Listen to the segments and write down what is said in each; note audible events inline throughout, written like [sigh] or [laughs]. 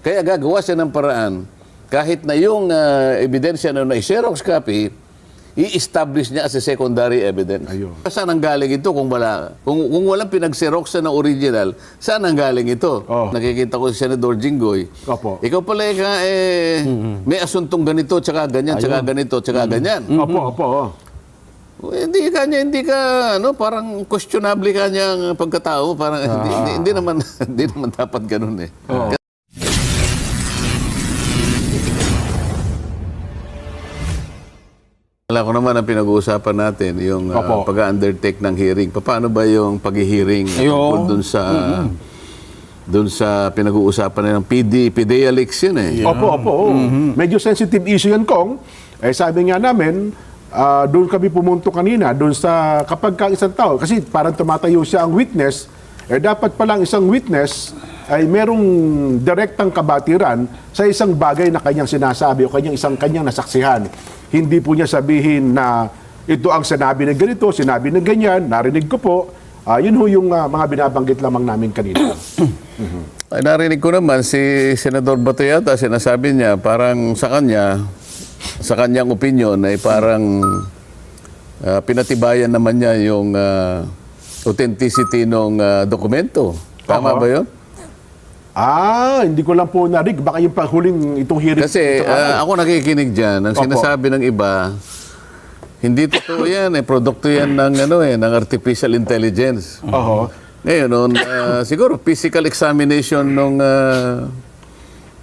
Kaya gagawa siya ng paraan, kahit na yung ah, ebidensya na na-xerox copy, i-establish niya as a secondary evidence. Ayun. Saan ang galing ito kung wala? Kung, kung walang pinag-xerox na original, saan ang galing ito? Oh. Nakikita ko si Senador Jinggoy. Opo. Ikaw pala ka, eh, may asuntong ganito, tsaka ganyan, tsaka ganito, tsaka ganyan. Opo, opo. oh. Eh, Hindi ka niya, hindi ka, ano, parang questionable ka niya ang pagkatao. Parang, hindi, hindi, hindi naman, [laughs] hindi naman dapat ganun eh. Oo. Alam ko naman ang pinag-uusapan natin, yung uh, Opo. pag-undertake ng hearing. Paano ba yung pag-hearing Ayun. tungkol dun sa dun sa pinag-uusapan na ng PD, leaks yun eh. Opo, opo. oo. Medyo sensitive issue yan, Kong. Eh, sabi nga namin, ah, doon kami pumunto kanina, doon sa kapag ka isang tao, kasi parang tumatayo siya ang witness, eh dapat palang isang witness ay merong direktang kabatiran sa isang bagay na kanyang sinasabi o kanyang isang kanyang nasaksihan. Hindi po niya sabihin na ito ang sinabi na ganito, sinabi na ganyan, narinig ko po. Ah, yun ho yung ah, mga binabanggit lamang namin kanina. [clears throat] Ay, narinig ko naman si Senador Bato yata, sinasabi niya, parang sa kanya, sa kanyang opinion ay parang ah, pinatibayan naman niya yung ah, authenticity ng dokumento. Tama Oho. ba yun? Ah, hindi ko lang po narinig. Baka yung panghuling itong hearing. Kasi ah, ako nakikinig dyan, ang Opo. sinasabi ng iba, hindi totoo yan, eh, produkto yan ng, ano, eh, ng artificial intelligence. Oho. Ngayon, nun, ah, siguro physical examination nung ah,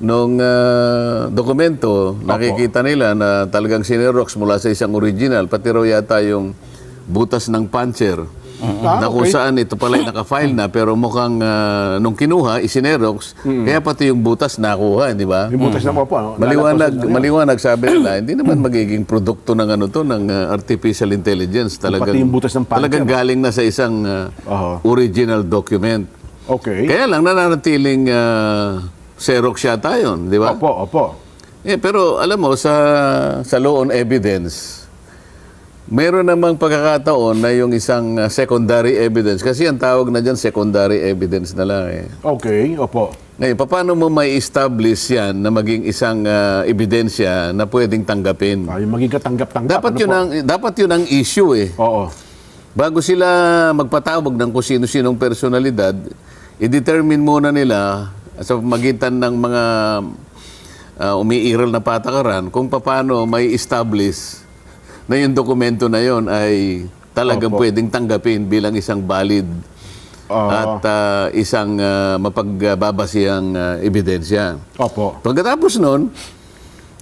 nung ah, dokumento, nakikita nila na talagang sinerox mula sa isang original, pati raw yata yung butas ng puncher. Ah, na kung okay. saan ito pala ay naka-file na pero mukhang ah, nung kinuha, isinerox, kaya pati yung butas nakuha, di ba? Yung butas na po ano, Maliwanag, na maliwanag sabi nila, hindi naman magiging produkto ng ano to ng uh, artificial intelligence. Talagang Pati yung butas ng puncher. Talagang galing na sa isang uh, Oho. original document. Okay. Kaya lang nananatiling uh, Xerox yata yun, di ba? Opo, opo. Eh, pero alam mo sa sa law on evidence, meron namang pagkakataon na yung isang uh, secondary evidence kasi ang tawag na diyan secondary evidence na lang eh. Okay, opo. Ngayon, paano mo may establish yan na maging isang ah, ebidensya na pwedeng tanggapin? Ah, yung maging katanggap-tanggap. Dapat ano yun po? ang dapat yun ang issue eh. Oo. Bago sila magpatawag ng kung sino-sinong personalidad, i-determine muna nila sa magitan ng mga ah, umiiral na patakaran kung paano may establish na yung dokumento na yon ay talagang Opo. pwedeng tanggapin bilang isang valid Oo. at ah, isang ah, mapagbabasihang ah, ebidensya. Opo. Pagkatapos nun,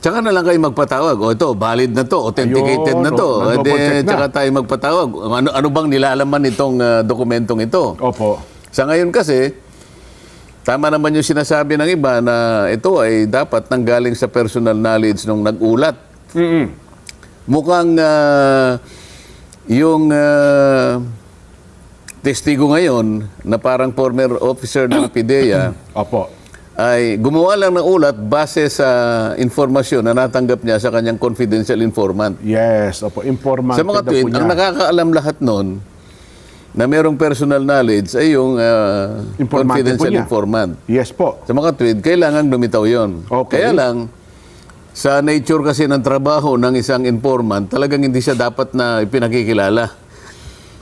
tsaka na lang kayo magpatawag. O ito, valid na to, authenticated Ayun, na to. no, E di, nag-double check na. tsaka tayo magpatawag. Ano, ano bang nilalaman itong ah, dokumentong ito? Opo. Sa ngayon kasi, tama naman yung sinasabi ng iba na ito ay dapat nanggaling sa personal knowledge nung nag-ulat. Mm-mm. Mukhang ah, yung ah, testigo ngayon na parang former officer ng [clears throat] PIDEA Opo. ay gumawa lang ng ulat base sa informasyon na natanggap niya sa kanyang confidential informant. Yes, opo. Informant Sa mga niya. ang nakakaalam lahat nun na merong personal knowledge ay yung ah, Informante po confidential niya. informant. Yes po. Sa mga tweet, kailangan lumitaw yon. Okay. Kaya lang, sa nature kasi ng trabaho ng isang informant, talagang hindi siya dapat na ipinakikilala.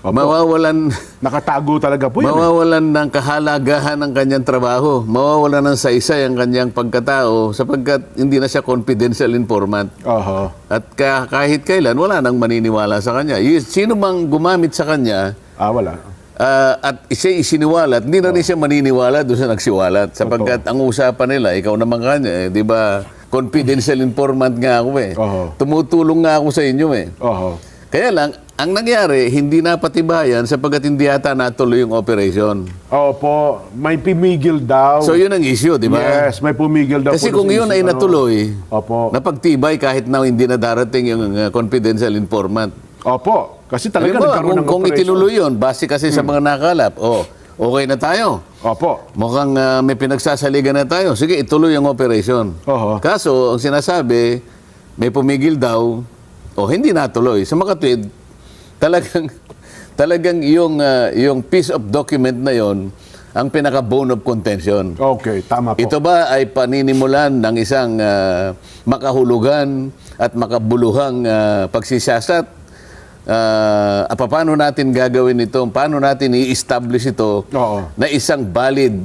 Opo. Mawawalan, Nakatago talaga po yun. eh. mawawalan ng kahalagahan ng kanyang trabaho. Mawawalan ng saysay ang kanyang pagkatao sapagkat hindi na siya confidential informant. Oho. At ka- kahit kailan, wala nang maniniwala sa kanya. Sino mang gumamit sa kanya, Ah, wala. Ah, at siya isiniwalat, hindi na rin siya maniniwala doon sa nagsiwalat. Sapagkat ang usapan nila, ikaw naman kanya, eh, di ba, confidential informant nga ako eh. Oo. Tumutulong nga ako sa inyo eh. Oho. Kaya lang, ang nangyari, hindi napatibayan sapagkat hindi yata natuloy yung operation. Opo. May pumigil daw. So yun ang issue, di ba? Yes, may pumigil daw Kasi po kung yun ay ano. natuloy, Opo. napagtibay kahit na hindi na darating yung uh, confidential informant. Opo. Kasi talaga Halimbawa, nagkaroon kung, ng kung operation. itinuloy yun, base kasi sa mga nakalap, oh, okay na tayo. Opo. Mukhang ah, may pinagsasaligan na tayo. Sige, ituloy ang operation. Oho. Kaso, ang sinasabi, may pumigil daw, o hindi natuloy. Sa makatwid, talagang, [laughs] talagang yung, ah, yung piece of document na yon ang pinaka bone of contention. Okay, tama po. Ito ba ay paninimulan ng isang ah, makahulugan at makabuluhang ah, pagsisiyasat? Ah, paano natin gagawin ito? Paano natin i-establish ito Oo. na isang valid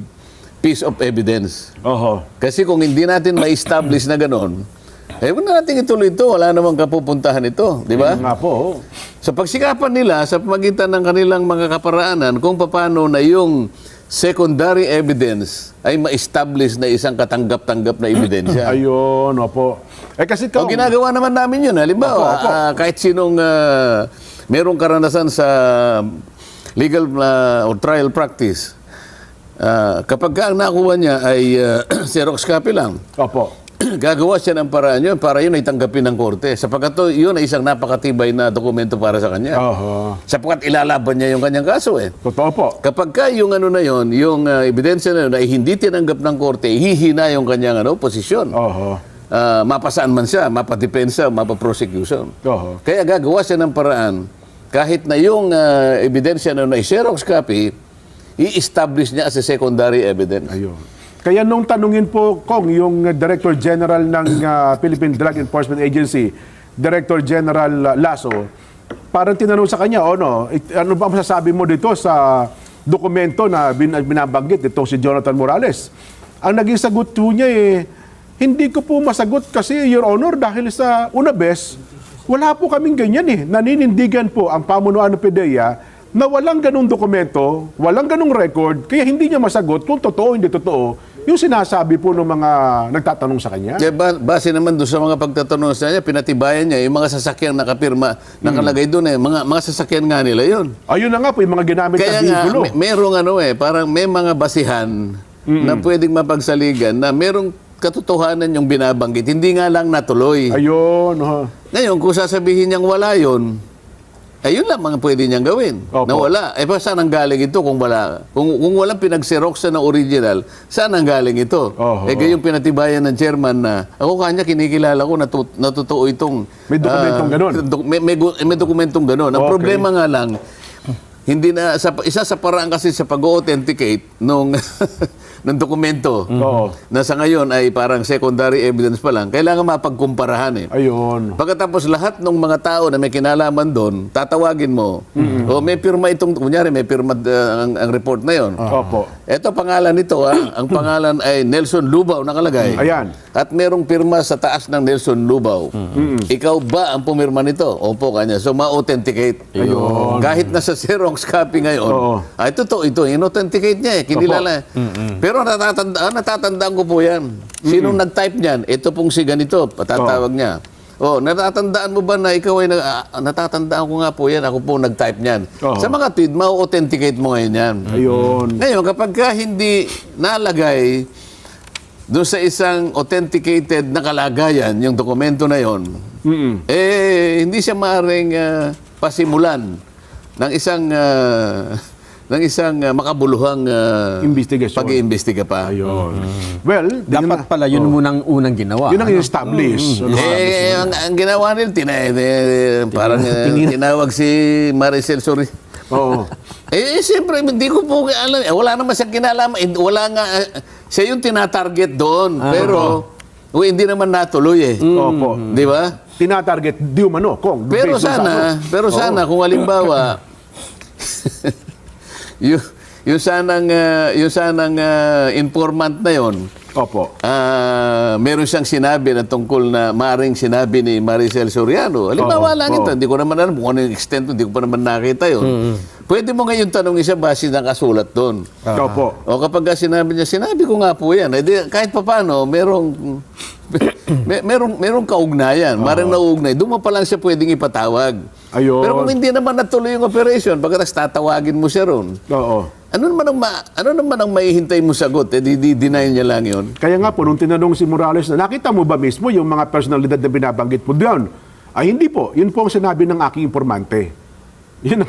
piece of evidence? Oho. Kasi kung hindi natin ma-establish na gano'n, eh, na natin ituloy ito. Wala namang kapupuntahan ito. Di ba? Yun nga po. Sa pagsikapan nila sa pamagitan ng kanilang mga kaparaanan kung paano na yung secondary evidence ay ma-establish na isang katanggap-tanggap na ebidensya. [clears throat] Ayun, opo. Eh kasi O kung... ginagawa naman namin yun. Halimbawa, Opo, opo. ah, kahit sinong ah, merong karanasan sa legal ah, or trial practice, ah, kapag ka ang nakuha niya ay ah, [clears throat] Xerox copy lang, Opo. [clears throat] gagawa siya ng paraan yun para yun ay tanggapin ng korte. Sapagkat to, yun ay isang napakatibay na dokumento para sa kanya. Oho. Sapagkat ilalaban niya yung kanyang kaso eh. Totoo po. Kapag ka yung ano na yon, yung ah, ebidensya na yun ay hindi tinanggap ng korte, hihina yung kanyang ano, posisyon. Oho. Ah, mapasaan man siya, mapadepensa, mapaprosecution. Oho. Kaya gagawa siya ng paraan, kahit na yung ah, ebidensya na yun ay Xerox copy, i-establish niya as a secondary evidence. Ayun. Kaya nung tanungin po, Kong, yung Director General ng uh, Philippine Drug Enforcement Agency, Director General Lasso, parang tinanong sa kanya, oh no, it- ano ba masasabi mo dito sa dokumento na bin, binabanggit itong si Jonathan Morales? Ang naging sagot po niya eh, hindi ko po masagot kasi, Your Honor, dahil sa una bes, wala po kaming ganyan eh. Naninindigan po ang pamunuan ng PDEA na walang ganong dokumento, walang ganong record, kaya hindi niya masagot kung totoo hindi totoo yung sinasabi po ng mga nagtatanong sa kanya. Kaya ba, base naman doon sa mga pagtatanong sa kanya, pinatibayan niya yung mga sasakyan nakapirma, nakalagay doon eh, mga, mga sasakyan nga nila yun. Ayun na nga po, yung mga ginamit Kaya na bigulo. may, merong ano eh, parang may mga basihan na pwedeng mapagsaligan na merong katotohanan yung binabanggit, hindi nga lang natuloy. Ayun. oh. Ngayon, kung sasabihin niyang wala yun, ayun lang mga pwede niyang gawin. Opo. Na wala. Eh, pa saan ang galing ito kung wala? Kung, kung walang pinag-xerox na original, saan ang galing ito? Oho. Eh, gayong pinatibayan ng chairman na, ako kanya kinikilala ko na totoo itong... May dokumentong ah, ganun. dok- may, may, may dokumentong ganun. Ang Okay. problema nga lang, hindi na sa isa sa paraan kasi sa pag-authenticate nung [laughs] ng dokumento Oo. na sa ngayon ay parang secondary evidence pa lang, kailangan mapagkumparahan eh. Ayun. Pagkatapos lahat ng mga tao na may kinalaman doon, tatawagin mo. O may pirma itong, kunyari may pirma uh, ang, ang report na yon. Opo. Ito pangalan nito ah, [clears throat] ang pangalan ay Nelson Lubao nakalagay. Ayan. At merong pirma sa taas ng Nelson Lubao. Ikaw ba ang pumirma nito? Opo kanya. So ma-authenticate. Ayun. Kahit nasa Xerox copy ngayon, Oo. ay totoo ito, in-authenticate niya eh, kinilala. Pero natatandaan, natatandaan ko po yan. Sinong nag-type niyan? Ito pong si ganito, patatawag niya. Oh, natatandaan mo ba na ikaw ay nag- ah, natatandaan ko nga po yan, ako po nag-type niyan. Oo. Sa mga tweet, ma-authenticate mo ngayon yan. Ayun. Ngayon, kapag ka hindi nalagay doon sa isang authenticated na kalagayan, yung dokumento na yon, Mm-mm. eh, hindi siya maaaring ah, pasimulan ng isang ah, ng isang ah, makabuluhang ah, Investigation. pag-iimbestiga pa. Ayun. Well, Dapat pala yun munang unang ginawa. yun ang establish. Ano? Eh, ang, ang ginawa nila, tina, eh, parang ah, tinawag si Maricel Sori. Oo. [laughs] Eh, siyempre, hindi ko po alam. Eh, wala naman siyang kinalaman. Eh, Wala nga, eh, siya yung tinatarget doon. pero, oh, hindi naman natuloy eh. Opo. Di ba? Tinatarget di umano, Kong. Pero based sa sana, ano. pero sana kung halimbawa [laughs] yung yung sanang ah, yung sanang ah, informant na yon, Opo. ah, meron siyang sinabi na tungkol na maring sinabi ni Maricel Soriano. Halimbawa Oo, lang oo. ito, hindi ko naman alam kung ano yung extent, hindi ko pa naman nakita yon. Pwede mo ngayon tanongin siya base ng kasulat doon. Opo. O kapag ka sinabi niya, sinabi ko nga po yan. Eh, di, kahit pa paano, merong, [coughs] may, merong, merong kaugnayan. Marang nauugnay. Doon mo pa lang siya pwedeng ipatawag. Ayun. Pero kung hindi naman natuloy yung operation, pagkatapos tatawagin mo siya ron, Oo. ano naman ang, ma, ano naman ang maihintay mo sagot? Eh, di, di, deny niya lang yun. Kaya nga po, nung tinanong si Morales na, nakita mo ba mismo yung mga personalidad na binabanggit mo doon? Ay, hindi po. Yun po ang sinabi ng aking informante. [laughs] Yun,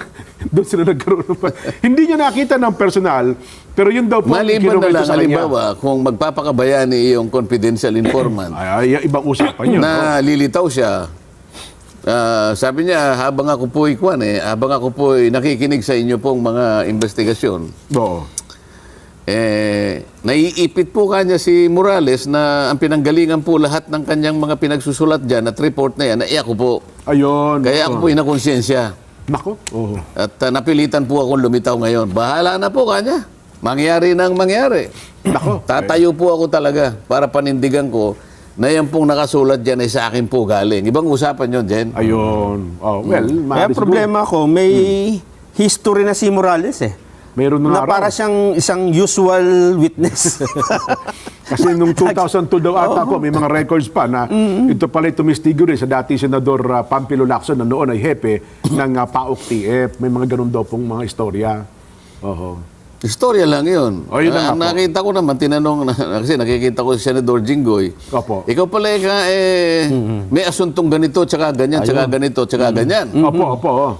doon sila nagkaroon [laughs] hindi niya nakita ng personal, pero yun daw po Maliban na lang, halimbawa, kung magpapakabayani yung confidential informant, Ay, ay, ibang usapan yun. na lilitaw siya. Ah, sabi niya, habang ako po ikwan eh, habang ako po nakikinig sa inyo pong mga investigasyon, Oo. eh, naiipit po kanya si Morales na ang pinanggalingan po lahat ng kanyang mga pinagsusulat dyan at report na yan, na ako po. Ayun. Kaya ako po inakonsensya. Nako. Oo. At uh, napilitan po akong lumitaw ngayon. Bahala na po kanya. Mangyari nang mangyari. Nako. Tatayo po ako talaga para panindigan ko na yan pong nakasulat dyan ay sa akin po galing. Ibang usapan yun, Jen. Ayun. Oh, well, Kaya ang problema ko, may history na si Morales eh. Meron Na na para siyang isang usual witness. [laughs] Kasi nung [laughs] 2002 daw ata po, may mga records pa na ito pala tumistigo rin sa dati Senador uh, Pampilo Lacson na noon ay hepe ng uh, PAOK TF. May mga ganun daw pong mga istorya. Oho. Istorya lang yun. Oh, yun na nga po. nakita ko naman, tinanong, na, [laughs] kasi nakikita ko si Senador Jinggoy. Opo. Ikaw pala ka, eh, may asuntong ganito, tsaka ganyan, tsaka ganito, tsaka ganyan. Opo, opo. oh.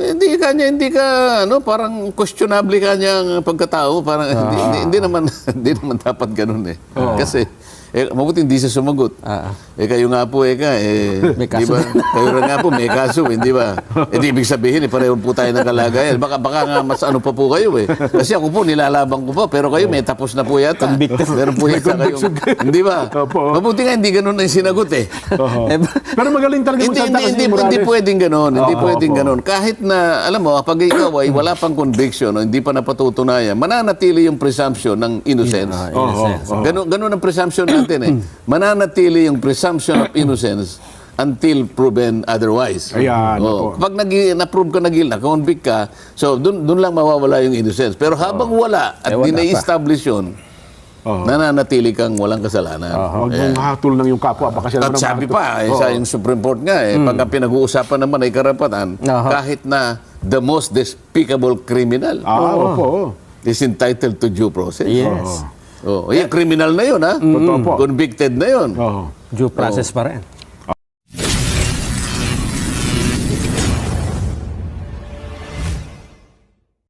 Eh, Hindi kanya, hindi ka, ano, parang questionable kanya ang pagkatao. Parang, hindi, hindi, hindi naman, [laughs] hindi naman dapat ganun eh. Kasi, eh, mabuti hindi siya sumagot. Ah. Eh, kayo nga po, eh, ka, eh, May di kaso. ba? Kayo rin nga po, may kaso, hindi ba? Eh, di ibig sabihin, eh, pareho po tayo ng kalagayan. Baka, baka nga mas ano pa po kayo eh. Kasi ako po, nilalabang ko po, pero kayo may tapos na po yata. Convicted. Meron po yata kayong, hindi ba? Opo. Mabuti nga, hindi ganun ang sinagot eh. Oho. Eh, Pero magaling talaga Hindi, magsalita hindi, kasi hindi, Morales. hindi pwedeng ganon. Hindi pwedeng opo. ganon. Kahit na, alam mo, pag ikaw ay wala pang conviction o hindi pa napatutunayan, mananatili yung presumption ng innocence. Oho, oho. Ganon, ganon ang presumption natin eh. Mananatili yung presumption of innocence until proven otherwise. Ayan, Oh. Kapag nag, na-prove ka na guilty, na-convict ka, so dun, dun lang mawawala yung innocence. Pero habang wala at Eh, wala di pa. na-establish yun, Oho. nananatili kang walang kasalanan. Huwag Ayan. mong hatol ng yung kapwa. Baka siya At naman sabi pa, eh, Oo. sa yung Supreme Court nga, eh, pag ang pinag-uusapan naman ay karapatan, Aha. kahit na the most despicable criminal Ah, opo. is entitled to due process. Yes. Oh, yung criminal na yun, ha? Totoo po. Convicted na yun. Oho. Due process pa rin.